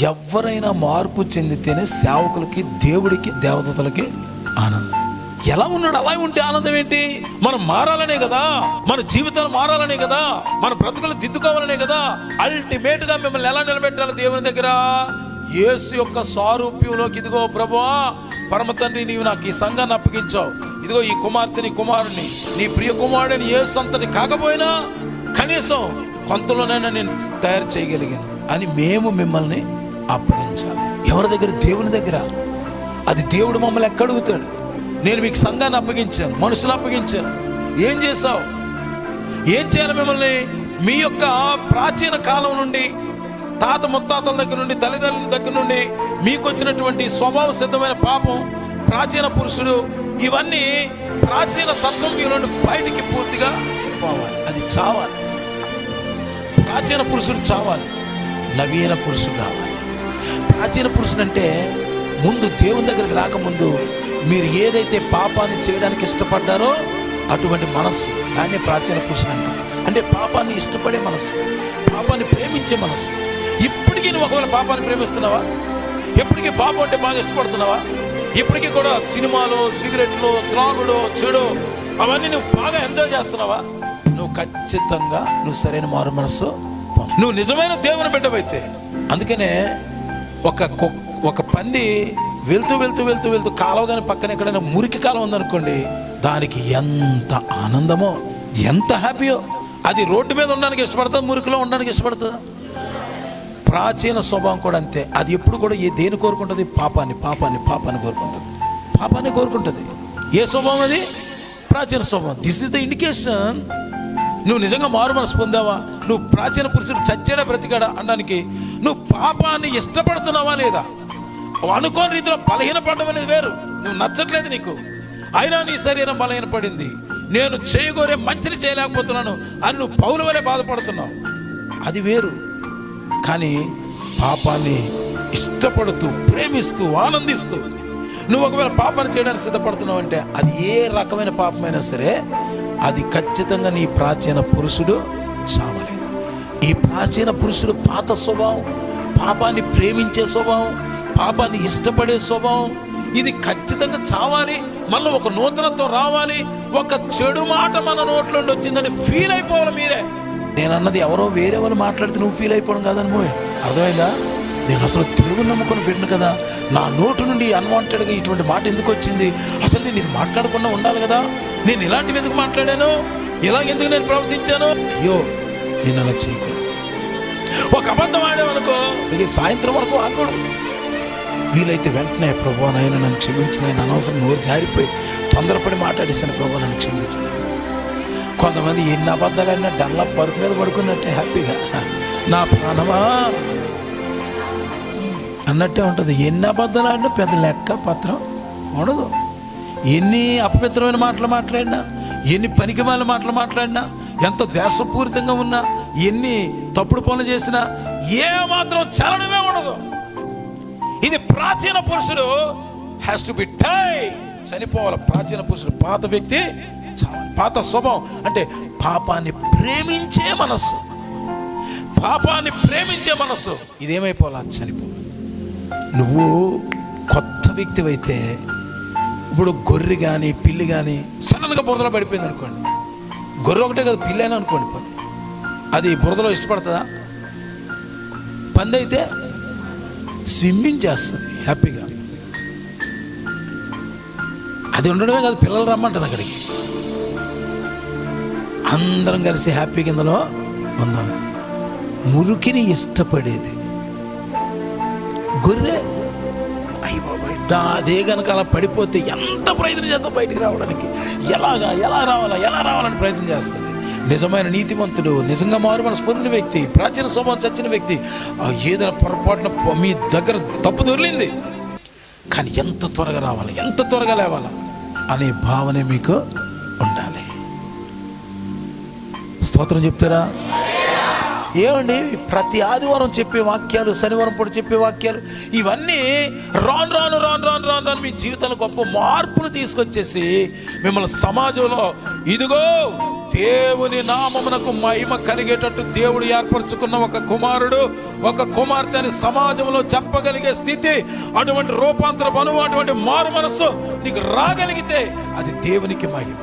ఎవరైనా మార్పు చెందితేనే సేవకులకి దేవుడికి దేవతలకి ఆనందం. ఎలా ఉన్నాడు? అలా ఉంటే ఆనందం ఏంటి? మనం మారాలనే కదా. మన జీవితాలు మారాలనే కదా. మన బ్రతుకులు దిద్దుకోవాలనే కదా. అల్టిమేట్గా మిమ్మల్ని ఎలా నిలబెట్టాలి దేవుని దగ్గర? యేసు యొక్క సారూప్యంలోకి. ఇదిగో ప్రభువా పరమ తండ్రి నీవు నాకు ఈ సంఘాన్ని అప్పగించావు. ఇదిగో ఈ కుమార్తెని కుమారుని నీ ప్రియ కుమారుడిని యేసు అంతటి కాకపోయినా కనీసం కొంతలోనైనా నేను తయారు చేయగలిగాను. అని మేము మిమ్మల్ని అప్పగించాలి ఎవరి దగ్గర? దేవుని దగ్గర. అది దేవుడు మమ్మల్ని ఎక్కడుగుతాడు నేను మీకు సంఘాన్ని అప్పగించాను మనుషులు అప్పగించాను. ఏం చేశావు? ఏం చేయాలి మిమ్మల్ని? మీ యొక్క ప్రాచీన కాలం నుండి తాత ముత్తాతల దగ్గర నుండి తల్లిదండ్రుల దగ్గర నుండి మీకు వచ్చినటువంటి స్వభావ సిద్ధమైన పాపం ప్రాచీన పురుషుడు ఇవన్నీ ప్రాచీన తత్వం మీ నుండి బయటికి పూర్తిగా పోవాలి. అది చావాలి. ప్రాచీన పురుషుడు చావాలి. నవీన పురుషుడు రావాలి ప్రాచీన పురుషుడు అంటే ముందు దేవుని దగ్గరికి రాకముందు మీరు ఏదైతే పాపాన్ని చేయడానికి ఇష్టపడ్డారో అటువంటి మనస్సు దాన్ని ప్రాచీన పురుషుడు అంటారు అంటే పాపాన్ని ఇష్టపడే మనసు పాపాన్ని ప్రేమించే మనసు ఇప్పటికీ నువ్వు ఒకవేళ పాపాన్ని ప్రేమిస్తున్నావా? ఎప్పటికీ పాపం అంటే బాగా ఇష్టపడుతున్నావా? ఇప్పటికీ కూడా సినిమాలో సిగరెట్లు త్రాగుడు చెడు అవన్నీ నువ్వు బాగా ఎంజాయ్ చేస్తున్నావా? నువ్వు ఖచ్చితంగా నువ్వు సరైన మారు మనసు నువ్వు నిజమైన దేవుని బిడ్డవైతే. అందుకనే ఒక ఒక పంది వెళ్తూ వెళ్తూ వెళ్తూ వెళ్తూ కాలువ కానీ పక్కన ఎక్కడైనా మురికి కాలం ఉందనుకోండి దానికి ఎంత ఆనందమో ఎంత హ్యాపీయో. అది రోడ్డు మీద ఉండడానికి ఇష్టపడతా మురికిలో ఉండడానికి ఇష్టపడుతుందా ప్రాచీన స్వభావం కూడా అంతే. అది ఎప్పుడు కూడా ఏ దేని కోరుకుంటుంది? పాపాన్ని పాపాన్ని పాపాన్ని కోరుకుంటుంది. పాపాన్ని కోరుకుంటుంది. ఏ స్వభావం అది? ప్రాచీన స్వభావం. దిస్ ఇస్ ద ఇండికేషన్ నువ్వు నిజంగా మారు మనసు పొందావా? నువ్వు ప్రాచీన పురుషుడు చచ్చాడా బ్రతికాడా అనడానికి? నువ్వు పాపాన్ని ఇష్టపడుతున్నావా లేదా? అనుకోని రీతిలో బలహీనపడడం అనేది వేరు. నువ్వు నచ్చట్లేదు నీకు. అయినా నీ శరీరం బలహీనపడింది. నేను చేయగోరే మంచిని చేయలేకపోతున్నాను అని నువ్వు పౌల వలె బాధపడుతున్నావు. అది వేరు. కానీ పాపాన్ని ఇష్టపడుతూ ప్రేమిస్తూ ఆనందిస్తూ నువ్వు ఒకవేళ పాపాన్ని చేయడానికి సిద్ధపడుతున్నావు అంటే అది ఏ రకమైన పాపమైనా సరే అది ఖచ్చితంగా నీ ప్రాచీన పురుషుడు చావలేదు. ఈ ప్రాచీన పురుషుడు పాత స్వభావం పాపాన్ని ప్రేమించే స్వభావం పాపాన్ని ఇష్టపడే స్వభావం ఇది ఖచ్చితంగా చావాలి మళ్ళీ ఒక నూతనత్వం రావాలి ఒక చెడు మాట మన నోట్లోండి వచ్చిందని ఫీల్ అయిపోవాలి మీరే. నేను అన్నది ఎవరో వేరే వాళ్ళు మాట్లాడితే నువ్వు ఫీల్ అయిపోవడం కాదని అర్థమైందా? నేను అసలు తెలుగు నమ్ముకొని పెట్టిన కదా. నా నోటు నుండి అన్వాంటెడ్గా ఇటువంటి మాట ఎందుకు వచ్చింది? అసలు నేను ఇది మాట్లాడకుండా ఉండాలి కదా? నేను ఇలాంటివి ఎందుకు మాట్లాడాను? ఇలా ఎందుకు నేను ప్రవర్తించాను? అయ్యో నేను అలా చేయకు. ఒక అబద్ధం ఆడామనుకో ఇది సాయంత్రం వరకు ఆగకూడదు. వీలైతే వెంటనే ప్రభు నాయన నన్ను క్షమించిన ఆయన అనవసరం నోరు జారిపోయి తొందరపడి మాట్లాడేసాను ప్రభు నన్ను క్షమించిన కొంతమంది ఎన్ని అబద్ధాలైనా డల్లా పరుపు మీద పడుకున్నట్టే హ్యాపీగా. నా ప్రాణమా? అన్నట్టే ఉంటుంది. ఎన్ని అబద్ధాలు ఆడినా పెద్ద లెక్క పత్రం ఉండదు. ఎన్ని అపవిత్రమైన మాటలు మాట్లాడినా ఎన్ని పనికిమాల మాటలు మాట్లాడినా ఎంత దేశపూరితంగా ఉన్నా ఎన్ని తప్పుడు పనులు చేసినా ఏ మాత్రం చలనమే ఉండదు. ఇది ప్రాచీన పురుషుడు హ్యాస్ టు బి టై చనిపోవాలి. ప్రాచీన పురుషుడు పాత వ్యక్తి పాత స్వభావం. అంటే పాపాన్ని ప్రేమించే మనస్సు. పాపాన్ని ప్రేమించే మనస్సు. ఇదేమైపోవాలా? చనిపో. నువ్వు కొత్త వ్యక్తివైతే ఇప్పుడు గొర్రె కానీ పిల్లి కానీ సడన్గా బురదలో పడిపోయింది అనుకోండి. గొర్రె ఒకటే కదా పిల్లి అయినా అనుకోండి పని. అది బురదలో ఇష్టపడుతుందా? పంది అయితే స్విమ్మింగ్ చేస్తుంది హ్యాపీగా. అది ఉండడమే కాదు పిల్లలు రమ్మంటుంది అక్కడికి. అందరం కలిసి హ్యాపీ కిందలో ఉందాం. మురికిని ఇష్టపడేది. గొర్రె? అయ్యి బాబాయ్ అదే కనుక అలా పడిపోతే ఎంత ప్రయత్నం చేద్దాం బయటికి రావడానికి? ఎలాగా ఎలా రావాలా ఎలా రావాలని ప్రయత్నం చేస్తుంది? నిజమైన నీతిమంతుడు నిజంగా మారు మనసు పొందిన వ్యక్తి ప్రాచీన స్వభావం చచ్చిన వ్యక్తి ఆ ఏదైనా పొరపాటున మీ దగ్గర తప్పు దొరికింది. కానీ ఎంత త్వరగా రావాలి ఎంత త్వరగా లేవాలా అనే భావనే మీకు ఉండాలి. స్తోత్రం చెప్తారా? ఏమండి? ప్రతి ఆదివారం చెప్పే వాక్యాలు శనివారం పూట చెప్పే వాక్యాలు ఇవన్నీ రాను రాను రాను రాను రాను రాను మీ జీవితంలో గొప్ప మార్పులు తీసుకొచ్చేసి మిమ్మల్ని సమాజంలో ఇదిగో దేవుని నామమునకు మహిమ కలిగేటట్టు దేవుడు ఏర్పరచుకున్న ఒక కుమారుడు ఒక కుమార్తె అని సమాజంలో చెప్పగలిగే స్థితి అటువంటి రూపాంతర పనువు అటువంటి మారు మనస్సు నీకు రాగలిగితే అది దేవునికి మహిమ.